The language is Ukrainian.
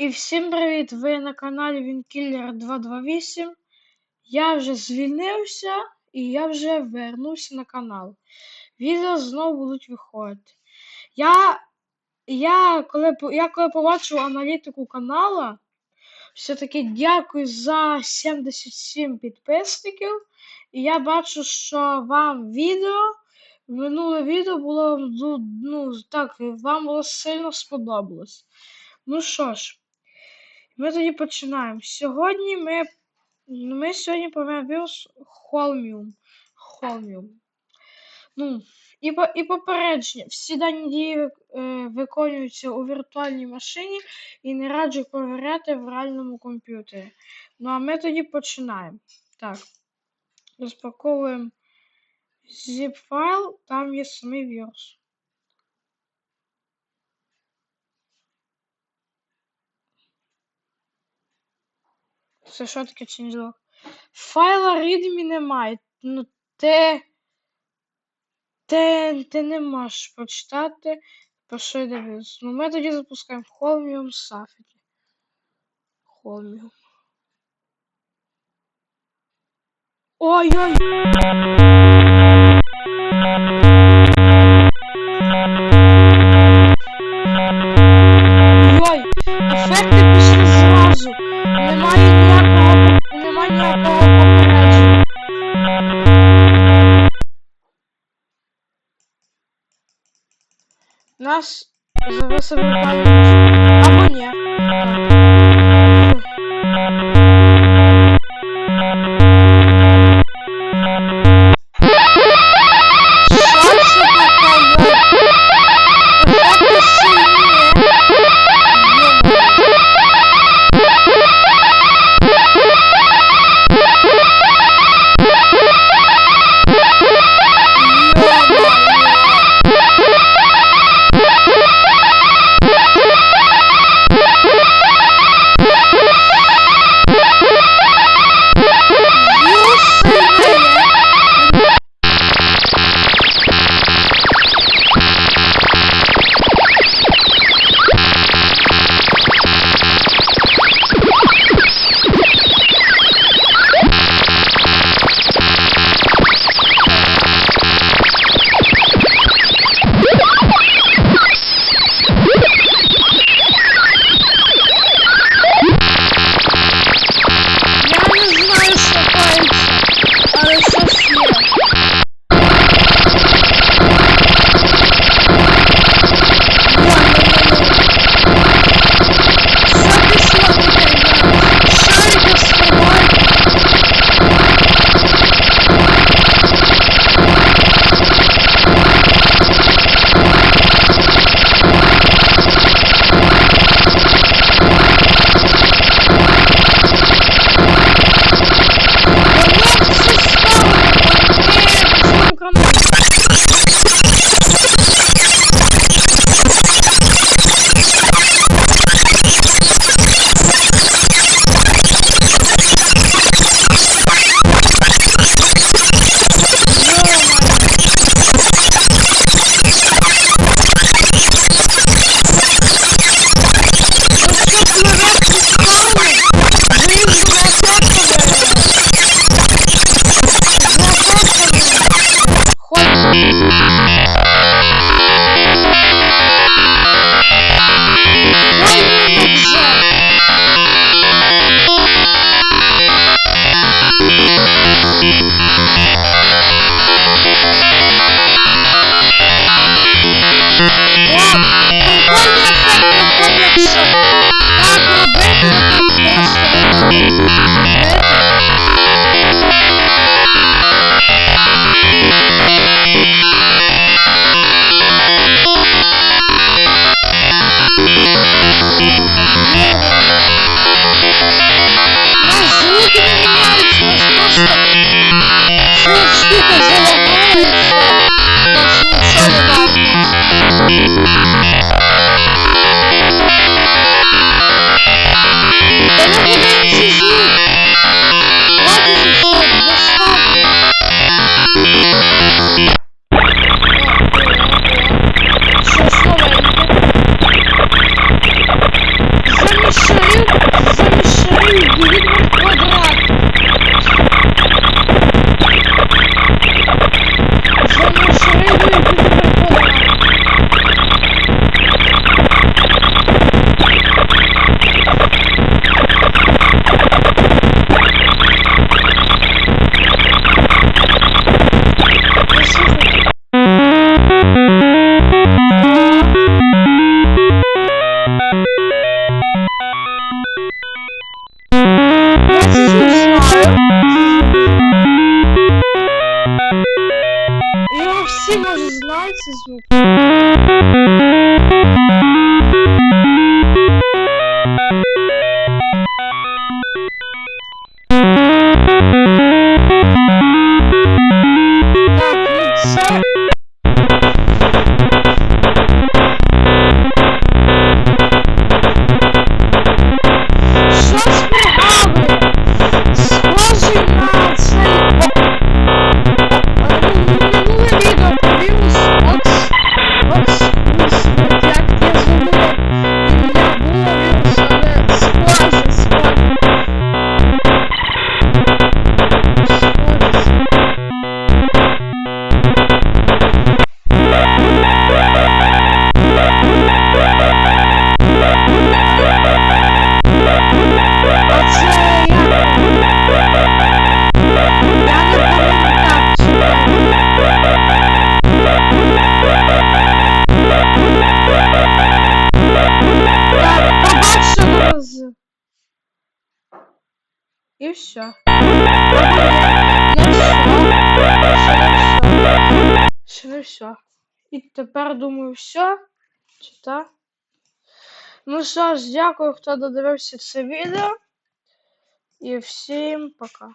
І всім привіт! Ви на каналі Вінкіллер 228. Я вже звільнився і я вже вернувся на канал. Відео знову будуть виходити. Я, я, коли, я коли побачив аналітику канала, все-таки дякую за 77 підписників. І я бачу, що вам відео, минуле відео було ну так, вам було сильно сподобалось. Ну що ж. Ми тоді починаємо. Сьогодні ми. Ми сьогодні вірус Холміум. Холміум. Ну, і, по- і попередження. Всі дані дії е, виконуються у віртуальній машині і не раджу перевіряти в реальному комп'ютері. Ну а ми тоді починаємо. Так. Розпаковуємо zip файл, там є самий вірус. Це що таке changelog? Файла readme немає. Ну, ти, ти, ти не можеш прочитати, про що йде вірус. Ну, ми тоді запускаємо Chromium Safety. Chromium. Ой-ой! Немає ніякого, немає ніякого попередження. Нас віртуальну Або ні. Його всі може знають цей звук. І все. Все. І тепер думаю, все. Чи так? Ну що ж, дякую, хто додивився це відео. І всім пока.